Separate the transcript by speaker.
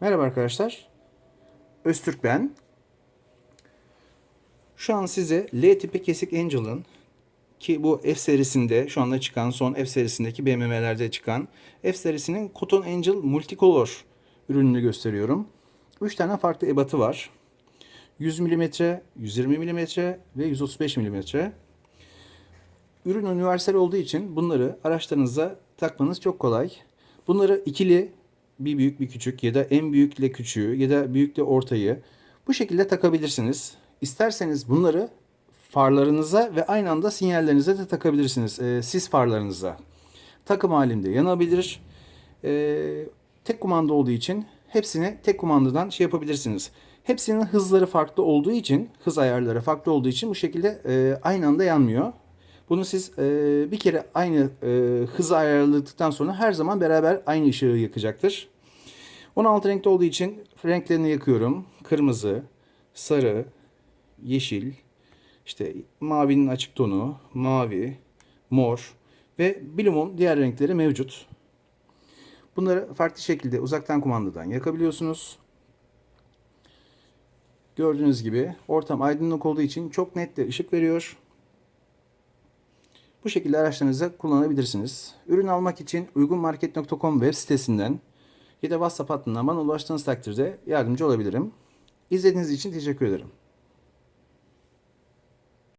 Speaker 1: Merhaba arkadaşlar. Öztürk ben. Şu an size L tipi kesik Angel'ın ki bu F serisinde şu anda çıkan son F serisindeki BMW'lerde çıkan F serisinin Cotton Angel Multicolor ürününü gösteriyorum. 3 tane farklı ebatı var. 100 mm, 120 mm ve 135 mm. Ürün universal olduğu için bunları araçlarınıza takmanız çok kolay. Bunları ikili bir büyük bir küçük ya da en büyükle küçüğü ya da büyükle ortayı bu şekilde takabilirsiniz. İsterseniz bunları farlarınıza ve aynı anda sinyallerinize de takabilirsiniz. E, sis farlarınıza. Takım halinde yanabilir. E, tek kumanda olduğu için hepsini tek kumandadan şey yapabilirsiniz. Hepsinin hızları farklı olduğu için, hız ayarları farklı olduğu için bu şekilde e, aynı anda yanmıyor. Bunu siz e, bir kere aynı e, hızı ayarladıktan sonra her zaman beraber aynı ışığı yakacaktır. 16 renkte olduğu için renklerini yakıyorum. Kırmızı, sarı, yeşil, işte mavinin açık tonu, mavi, mor ve Blum'un diğer renkleri mevcut. Bunları farklı şekilde uzaktan kumandadan yakabiliyorsunuz. Gördüğünüz gibi ortam aydınlık olduğu için çok net de ışık veriyor. Bu şekilde araçlarınızda kullanabilirsiniz. Ürün almak için uygunmarket.com web sitesinden ya da WhatsApp hattından bana ulaştığınız takdirde yardımcı olabilirim. İzlediğiniz için teşekkür ederim.